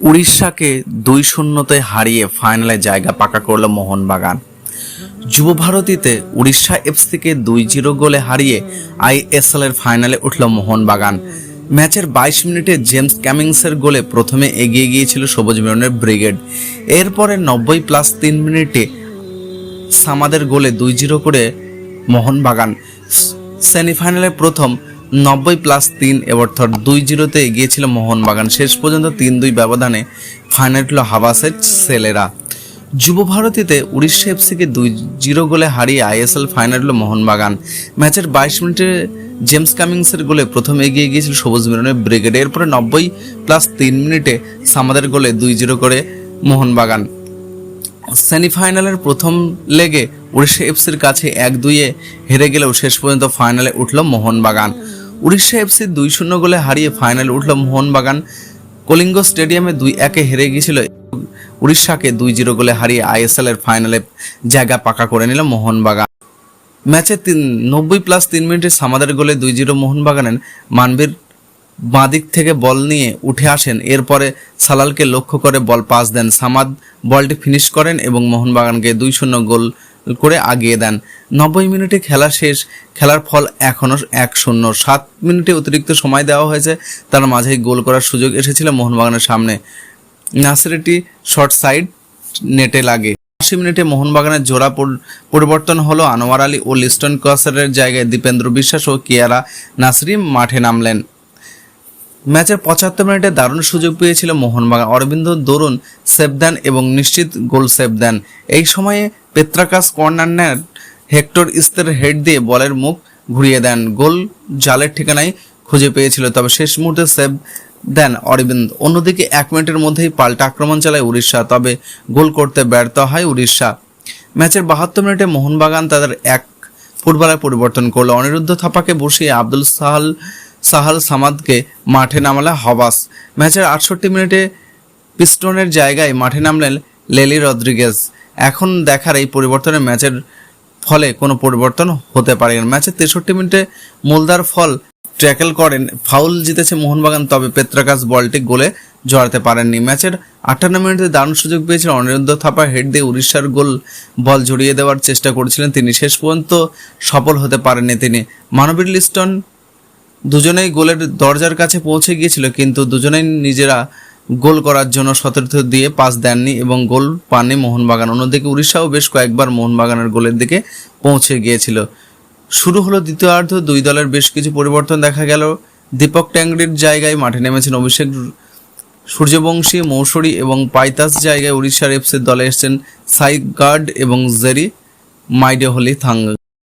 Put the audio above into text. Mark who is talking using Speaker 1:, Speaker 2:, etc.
Speaker 1: উড়িষ্যাকে দুই শূন্যতে হারিয়ে ফাইনালে জায়গা পাকা করল মোহনবাগান। যুব ভারতীতে উড়িষ্যা এফসিকে দুই জিরো গোলে হারিয়ে আইএসএল এর ফাইনালে উঠল মোহনবাগান। ম্যাচের বাইশ মিনিটে জেমস ক্যামিংসের গোলে প্রথমে এগিয়ে গিয়েছিল সবুজ মেরনের ব্রিগেড। এরপরে নব্বই প্লাস তিন মিনিটে সামাদের গোলে দুই জিরো করে মোহনবাগান। সেমিফাইনালে প্রথম নব্বই প্লাস তিন অর্থাৎ দুই জিরোতে এগিয়েছিল মোহনবাগান। শেষ পর্যন্ত তিন দুই ব্যবধানে ফাইনাল হল হাবাসের ছেলেরা যুব ভারতীতে উড়িষ্যা এফসিকে দুই জিরো গোলে হারিয়ে আইএসএল ফাইনাল হল মোহনবাগান। ম্যাচের বাইশ মিনিটে জেমস কামিংসের গোলে প্রথম এগিয়ে গিয়েছিল সবুজ মিরনের ব্রিগেড। এরপরে নব্বই প্লাস তিন মিনিটে সামাদের গোলে দুই জিরো করে মোহনবাগান। সেমিফাইনালের প্রথম লেগে উড়িষ্যা এফসির কাছে এক দুইয়ে হেরে গেলেও শেষ পর্যন্ত ফাইনালে উঠল মোহনবাগান। উড়িষ্যা এফসি দুই শূন্য গোলে হারিয়ে ফাইনাল উঠল মোহনবাগান। কলিঙ্গ স্টেডিয়ামে দুই একে হেরে গিয়েছিল। উড়িষ্যাকে দুই জিরো গোলে হারিয়ে আইএসএল এর ফাইনালে জায়গা পাকা করে নিল মোহনবাগান। ম্যাচে তিন, নব্বই প্লাস তিন মিনিটে সামাদের গোলে দুই জিরো মোহনবাগানের মানবীর বাঁদিক থেকে বল নিয়ে উঠে আসেন। এরপরে সালালকে লক্ষ্য করে বল পাস দেন সামাদ। বলটি ফিনিশ করেন এবং মোহনবাগানকে দুই শূন্য গোল করে আগিয়ে দেন। নব্বই মিনিটে খেলা শেষ। খেলার ফল এখনও এক শূন্য। সাত মিনিটে অতিরিক্ত সময় দেওয়া হয়েছে। তার মাঝেই গোল করার সুযোগ এসেছিল মোহনবাগানের সামনে। নাসিরটি শর্ট সাইড নেটে লাগে। আশি মিনিটে মোহনবাগানের জোড়া পরিবর্তন হলো আনোয়ার আলী ও লিস্টন ক্রসারের জায়গায় দীপেন্দ্র বিশ্বাস ও কিয়ারা নাসরি মাঠে নামলেন। ম্যাচের পঁচাত্তর মিনিটে দারুণ সুযোগ পেয়েছিল মোহনবাগান। অরবিন্দ দরুন সেভ দেন এবং নিশ্চিত গোল সেভ দেন। এই সময়ে পেত্রাকাস কর্নার নেন হেক্টর ইস্তের হেড দিয়ে বলের মুখ ঘুরিয়ে দেন। গোল জালের ঠিকানায় খুঁজে পেয়েছিল, তবে শেষ মুহূর্তে সেভ দেন অরবিন্দ। অন্যদিকে এক মিনিটের মধ্যেই পাল্টা আক্রমণ চালায় উড়িষ্যা, তবে গোল করতে ব্যর্থ হয় উড়িষ্যা। ম্যাচের বাহাত্তর মিনিটে মোহনবাগান তাদের এক ফুটবলার পরিবর্তন করল। অনিরুদ্ধ থাপাকে বসিয়ে আব্দুল সাহাল সাহাল সামাদকে মাঠে নামালে হবাস। ম্যাচের আটষট্টি মিনিটে পিস্টনের জায়গায় মাঠে নামলেন লেলি রদ্রিগেজ। এখন দেখার এই পরিবর্তনে ম্যাচের ফলে কোনো পরিবর্তন হতে পারে ম্যাচের তেষট্টি মিনিটে মোলদার ফল ট্র্যাকেল করেন, ফাউল জিতেছে মোহনবাগান, তবে পেত্রাকাস বলটি গোলে জড়াতে পারেননি। ম্যাচের আটান্ন মিনিটে দারুণ সুযোগ পেয়েছিলেন অনিরুদ্ধ থাপা, হেড দিয়ে উড়িষ্যার গোল, বল জড়িয়ে দেওয়ার চেষ্টা করেছিলেন তিনি। শেষ পর্যন্ত সফল হতে পারেননি তিনি। মানবীর লিস্টন দুজনেই গোলের দরজার কাছে পৌঁছে গিয়েছিল, কিন্তু দুজনেই নিজেরা গোল করার জন্য সতীর্থ দিয়ে পাস দেননি এবং গোল পাননি মোহনবাগান। অন্যদিকে উড়িষ্যাও বেশ কয়েকবার মোহনবাগানের গোলের দিকে পৌঁছে গিয়েছিল। শুরু হলো দ্বিতীয়ার্ধ, দুই দলের বেশ কিছু পরিবর্তন দেখা গেল। দীপক ট্যাংরির জায়গায় মাঠে নেমেছেন অভিষেক সূর্যবংশী, মৌসুরী এবং পাইতাস জায়গায় উড়িষ্যার এফসির দলে এসেছেন সাই গার্ড এবং জেরি মাইডেহলি থাঙ্গ।